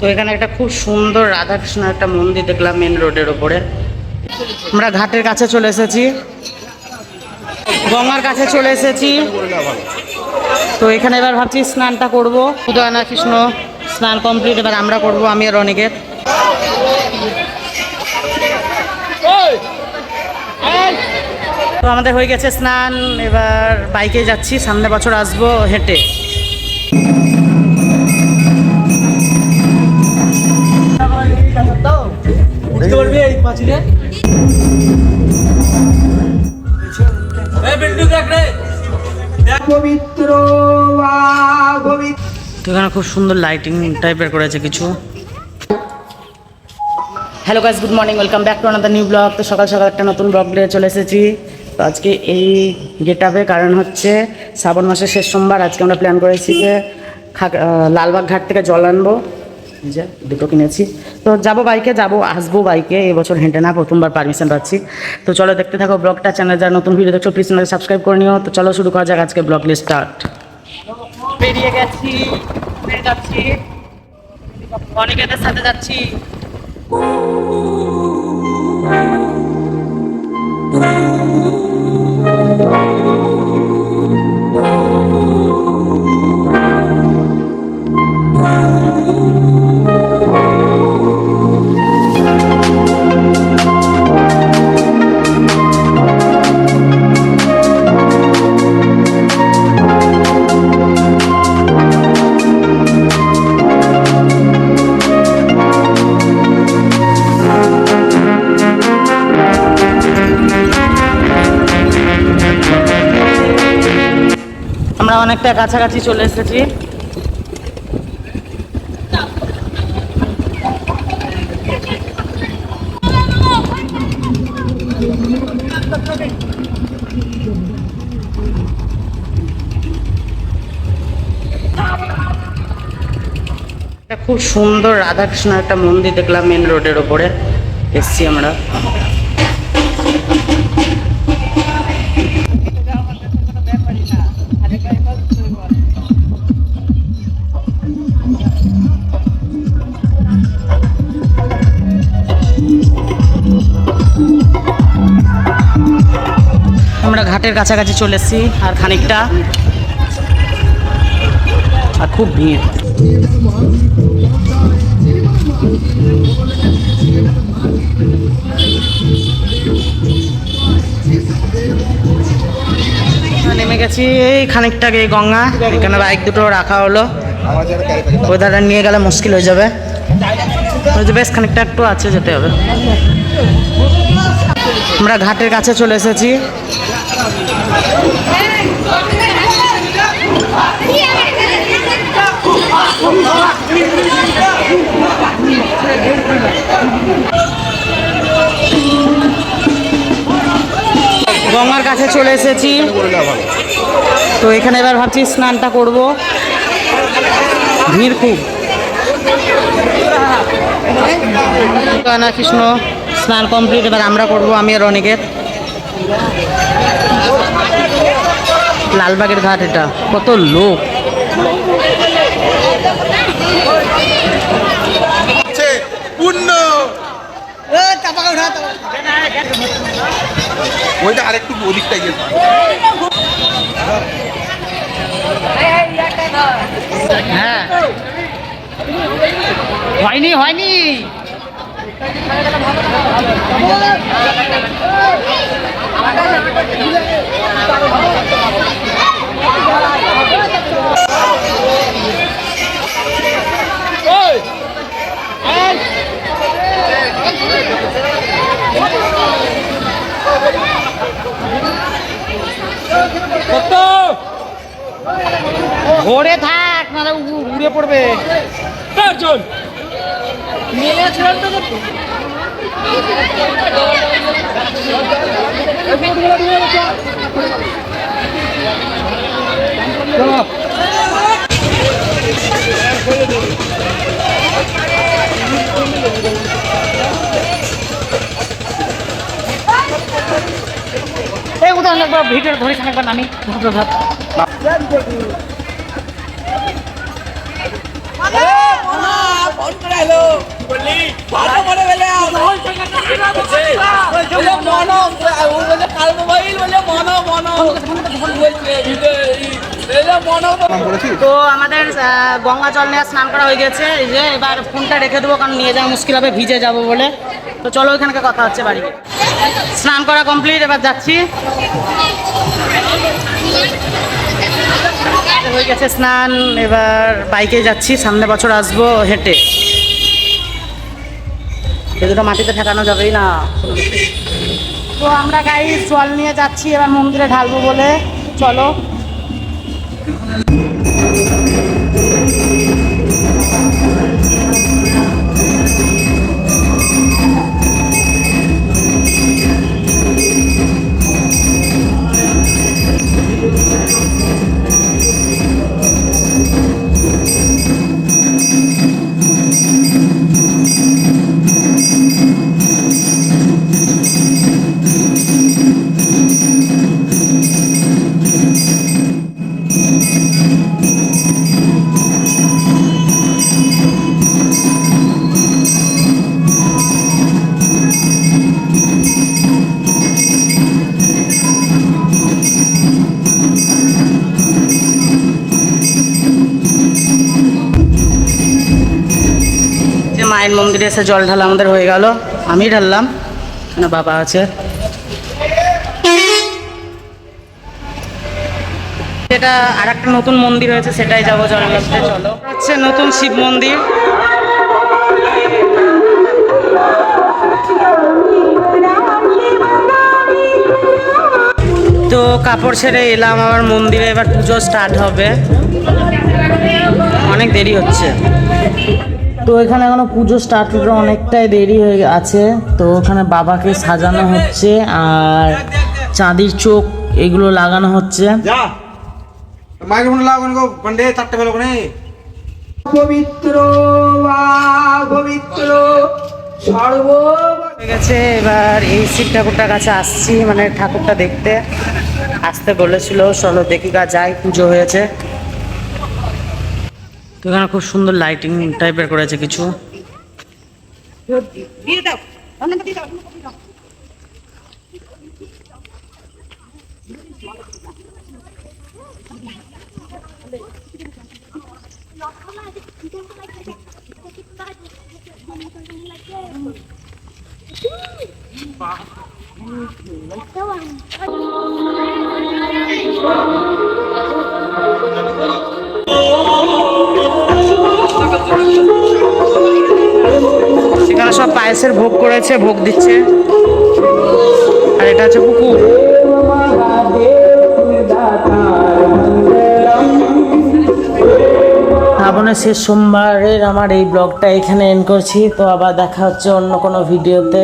তো এখানে একটা খুব সুন্দর রাধাকৃষ্ণ একটা মন্দির দেখলাম মেন রোডের ওপরে আমরা ঘাটের কাছে চলে এসেছি। গঙ্গার কাছে চলে এসেছি। তো এখানে এবার ভাবছি স্নানটা করব। উদয়না কৃষ্ণ স্নান কমপ্লিট এবার আমরা করব, আমি আর অনেকের তো আমাদের হয়ে গেছে স্নান, এবার বাইকে যাচ্ছি, সামনে বছর আসব হেঁটে। রে। পবিত্র তো এখানে খুব সুন্দর লাইটিং টাইপের করেছে কিছু। Hello guys good morning welcome back to another new blog তো সকাল সকাল একটা নতুন ব্লগ নিয়ে চলে এসেছি। তো আজকে এই গেট আপে কারণ হচ্ছে শ্রাবণ মাসের শেষ সোমবার আজকে আমরা প্ল্যান করেছি যে খাগ- লালবাগ ঘাট থেকে জল আনব। যে দুটো কিনেছি তো যাব বাইকে, যাব, আসব বাইকে। এবছর হেঁটে না, প্রথমবার পারমিশন পাচ্ছি। তো চলো দেখতে থাকো ব্লগটা চ্যানেল যারা নতুন ভিডিও দেখছ প্লিজ চ্যানেল সাবস্ক্রাইব করে নিও। তো চলো শুরু করা যাক আজকে ব্লগ স্টার্ট বেরিয়ে গেছি যাচ্ছি। অনেকেদের সাথে যাচ্ছি। আমরা অনেকটা কাছাকাছি চলে এসেছি। খুব সুন্দর রাধাকৃষ্ণ একটা মন্দির দেখলাম মেন রোডের ওপরে। এসছি আমরা। ঘাটের কাছাকাছি চলে এসেছি, আর খানিকটা আর খুব ভিড়। নেমে গেছি এই খানিকটা আগে এই গঙ্গা, এখানে বাইক দুটো রাখা হলো। ওয়েদারটা নিয়ে গেলে মুশকিল হয়ে যাবে। বেশ খানিকটা একটু আছে যেতে হবে। আমরা ঘাটের কাছে চলে এসেছি। গঙ্গার কাছে চলে এসেছি। তো এখানে এবার ভাবছি স্নানটা করব। ভিড় খুব। কৃষ্ণ স্নান কমপ্লিট এবার আমরা করব, আমি আর অনেকের লালবাগের ঘাট এটা। কত লোক। ওইটা আরেকটু ওদিকটা গিয়ে। হ্যাঁ। হয়নি হয়নি। ঘরে থাক নাহলে উ- উড়ে পড়বে। চারজন এই উদাহরণ একবার ভিডিও ধরে একবার নামি ঘাট নাম বলেছিস তো আমাদের গঙ্গা জল নিয়ে স্নান করা হয়ে গেছে। এই যে এবার ফোনটা রেখে দেবো কারণ নিয়ে যাওয়া মুশকিল হবে ভিজে যাব বলে। তো চলো ওইখানকে কথা হচ্ছে বাড়ি। স্নান করা কমপ্লিট এবার যাচ্ছি। হয়ে গেছে স্নান এবার বাইকে যাচ্ছি সামনে বছর আসব হেঁটে। দুটো মাটিতে ঠেকানো যাবেই না। তো আমরা গাই জল নিয়ে যাচ্ছি এবার মন্দিরে ঢালবো বলে। চলো। Thank you. মায়ের মন্দিরে এসে জল ঢালা আমাদের হয়ে গেল। আমি ঢাললাম না বাবা আছে। এটা আর একটা নতুন মন্দির হয়েছে, সেটাই যাব জল ঢালতে, চলো। হচ্ছে নতুন শিব মন্দির। তো কাপড় ছেড়ে এলাম আবার মন্দিরে, এবার পুজো স্টার্ট হবে। অনেক দেরি হচ্ছে। তো এখানে এখনও পুজো স্টার্ট হতে অনেকটাই দেরি হয়ে আছে তো ওখানে বাবাকে সাজানো হচ্ছে আর চাঁদির চোখ এগুলো লাগানো হচ্ছে। পবিত্র বা পবিত্র সর্ব হয়ে গেছে এবার এই শিব ঠাকুরটার কাছে আসছি মানে ঠাকুরটা দেখতে। আসতে বলেছিল চলো দেখি গা যাই পুজো হয়েছে। তো এখানে খুব সুন্দর লাইটিং টাইপের করেছে কিছু। সেখানে সব পায়েসের ভোগ করেছে, ভোগ দিচ্ছে। আর এটা হচ্ছে পুকুর। শ্রাবণের শেষ সোমবারের আমার এই ব্লগটা এখানে এন্ড করছি। তো আবার দেখা হচ্ছে অন্য কোনো ভিডিওতে।